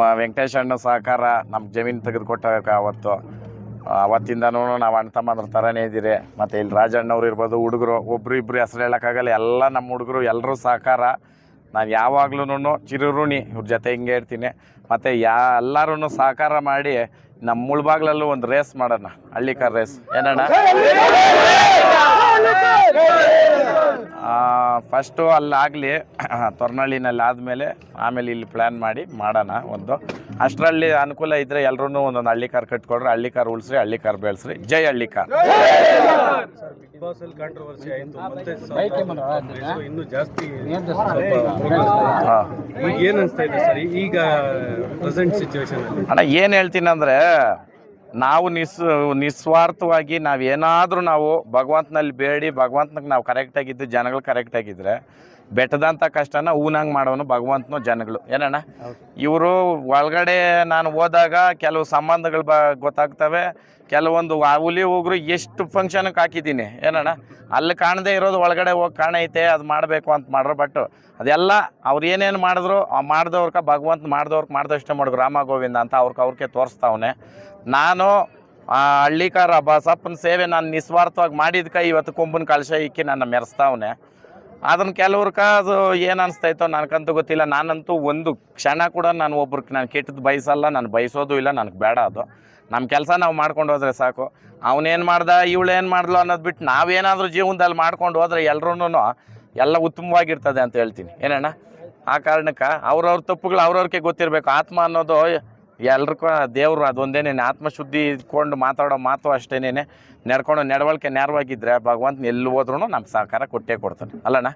ವೆಂಕಟೇಶ್ ಅಣ್ಣ ಸಹಕಾರ ನಮ್ಮ ಜಮೀನು ತೆಗೆದುಕೊಟ್ಟಾಗ ಅವತ್ತು. ಅವತ್ತಿಂದನೂ ನಾವು ಅಣ್ಣ ತಮ್ಮಂದ್ರ ಥರನೇ ಇದ್ದೀರಿ. ಮತ್ತು ಇಲ್ಲಿ ರಾಜಣ್ಣವ್ರು ಇರ್ಬೋದು, ಹುಡುಗರು, ಒಬ್ರು ಇಬ್ಬರು ಹೆಸರು ಹೇಳೋಕ್ಕಾಗಲ್ಲ. ಎಲ್ಲ ನಮ್ಮ ಹುಡುಗರು ಎಲ್ಲರೂ ಸಹಕಾರ. ನಾನು ಯಾವಾಗ್ಲೂ ಚಿರುಋಣಿ, ಇವ್ರ ಜೊತೆ ಹಿಂಗೆ ಇರ್ತೀನಿ. ಮತ್ತು ಯಾ ಎಲ್ಲರೂ ಸಹಕಾರ ಮಾಡಿ ನಮ್ಮ ಮುಳ್ಬಾಗ್ಲಲ್ಲೂ ಒಂದು ರೇಸ್ ಮಾಡೋಣ. ಹಳ್ಳಿಕಾರ್ ರೇಸ್ ಏನಣ್ಣ? ಫಸ್ಟು ಅಲ್ಲಾಗಲಿ ತೊರ್ನಳ್ಳಿನಲ್ಲಿ ಆದಮೇಲೆ ಆಮೇಲೆ ಇಲ್ಲಿ ಪ್ಲ್ಯಾನ್ ಮಾಡಿ ಮಾಡೋಣ ಒಂದು. ಅಷ್ಟರಲ್ಲಿ ಅನುಕೂಲ ಇದ್ದರೆ ಎಲ್ಲರೂ ಒಂದೊಂದು ಹಳ್ಳಿ ಕಾರ್ ಕಟ್ಕೊಡ್ರಿ ಹಳ್ಳಿ ಕಾರ್ ಉಳಿಸ್ರಿ ಹಳ್ಳಿ ಕಾರ್ ಬೆಳೆಸ್ರಿ. ಜೈ ಹಳ್ಳಿ ಕಾರ್. ಅಣ್ಣ ಏನು ಹೇಳ್ತೀನಿ ಅಂದರೆ ನಾವು ನಿಸ್ ನಿಸ್ವಾರ್ಥವಾಗಿ ನಾವು ಏನಾದರೂ ನಾವು ಭಗವಂತನಲ್ಲಿ ಬೇಡಿ ಭಗವಂತನಿಗೆ ನಾವು ಕರೆಕ್ಟಾಗಿದ್ದು ಜನಗಳು ಕರೆಕ್ಟಾಗಿದ್ದರೆ ಬೆಟ್ಟದಂಥ ಕಷ್ಟನ ಹೂನಂಗೆ ಮಾಡೋನು ಭಗವಂತನು ಜನಗಳು. ಏನಣ್ಣ? ಇವರು ಒಳಗಡೆ ನಾನು ಹೋದಾಗ ಕೆಲವು ಸಂಬಂಧಗಳು ಬ ಗೊತ್ತಾಗ್ತವೆ. ಕೆಲವೊಂದು ಹುಲಿ ಹೋಗ್ರು ಎಷ್ಟು ಫಂಕ್ಷನ್ಗೆ ಹಾಕಿದ್ದೀನಿ. ಏನಣ್ಣ? ಅಲ್ಲಿ ಕಾಣದೇ ಇರೋದು ಒಳಗಡೆ ಹೋಗಿ ಕಾಣೈತೆ ಅದು ಮಾಡಬೇಕು ಅಂತ ಮಾಡ್ರು. ಬಟ್ ಅದೆಲ್ಲ ಅವ್ರು ಏನೇನು ಮಾಡಿದ್ರು ಮಾಡಿದವ್ರಕ ಮಾಡ್ದವ್ರಕ ಭಗವಂತ ಮಾಡಿದವ್ರಿಗೆ ಮಾಡ್ದಷ್ಟೇ ಮಾಡು ರಾಮ ಗೋವಿಂದ ಅಂತ ಅವ್ರಿಗೆ ಅವ್ರಿಗೆ ತೋರಿಸ್ತಾವನೆ. ನಾನು ಆ ಹಳ್ಳಿಕಾರ ಬಸಪ್ಪನ ಸೇವೆ ನಾನು ನಿಸ್ವಾರ್ಥವಾಗಿ ಮಾಡಿದ್ಕ ಇವತ್ತು ಕೊಂಬನ ಕಳಶ ಇಕ್ಕಿ ನನ್ನ ಮೆರೆಸ್ತಾವನೆ. ಅದನ್ನ ಕೆಲವ್ರಕ ಅದು ಏನು ಅನಿಸ್ತೈತೋ ನನಗಂತೂ ಗೊತ್ತಿಲ್ಲ. ನಾನಂತೂ ಒಂದು ಕ್ಷಣ ಕೂಡ ನಾನು ಒಬ್ರಿಗೆ ನಾನು ಕೆಟ್ಟದ್ದು ಬಯಸಲ್ಲ, ನಾನು ಬಯಸೋದು ಇಲ್ಲ, ನನಗೆ ಬೇಡ ಅದು. ನಮ್ಮ ಕೆಲಸ ನಾವು ಮಾಡ್ಕೊಂಡು ಹೋದ್ರೆ ಸಾಕು. ಅವನೇನು ಮಾಡ್ದ, ಇವಳೇನು ಮಾಡ್ಲು ಅನ್ನೋದು ಬಿಟ್ಟು ನಾವೇನಾದರೂ ಜೀವನದಲ್ಲಿ ಮಾಡ್ಕೊಂಡು ಹೋದ್ರೆ ಎಲ್ರೂ ಎಲ್ಲ ಉತ್ತಮವಾಗಿರ್ತದೆ ಅಂತ ಹೇಳ್ತೀನಿ. ಏನಣ್ಣ? ಆ ಕಾರಣಕ್ಕೆ ಅವ್ರವ್ರ ತಪ್ಪುಗಳು ಅವ್ರವ್ರಿಗೆ ಗೊತ್ತಿರಬೇಕು. ಆತ್ಮ ಅನ್ನೋದು ಎಲ್ರಿಗೂ ದೇವರು ಅದೊಂದೇನೇನೆ ಆತ್ಮಶುದ್ಧಿ ಇಟ್ಕೊಂಡು ಮಾತಾಡೋ ಮಾತು ಅಷ್ಟೇನೇನೆ. ನಡ್ಕೊಂಡು ನಡವಳಿಕೆ ನೇರವಾಗಿದ್ದರೆ ಭಗವಂತನ ಎಲ್ಲಿ ಹೋದ್ರೂ ನಮ್ಮ ಸಹಕಾರ ಕೊಟ್ಟೇ ಕೊಡ್ತಾನೆ. ಅಲ್ಲಣ್ಣ?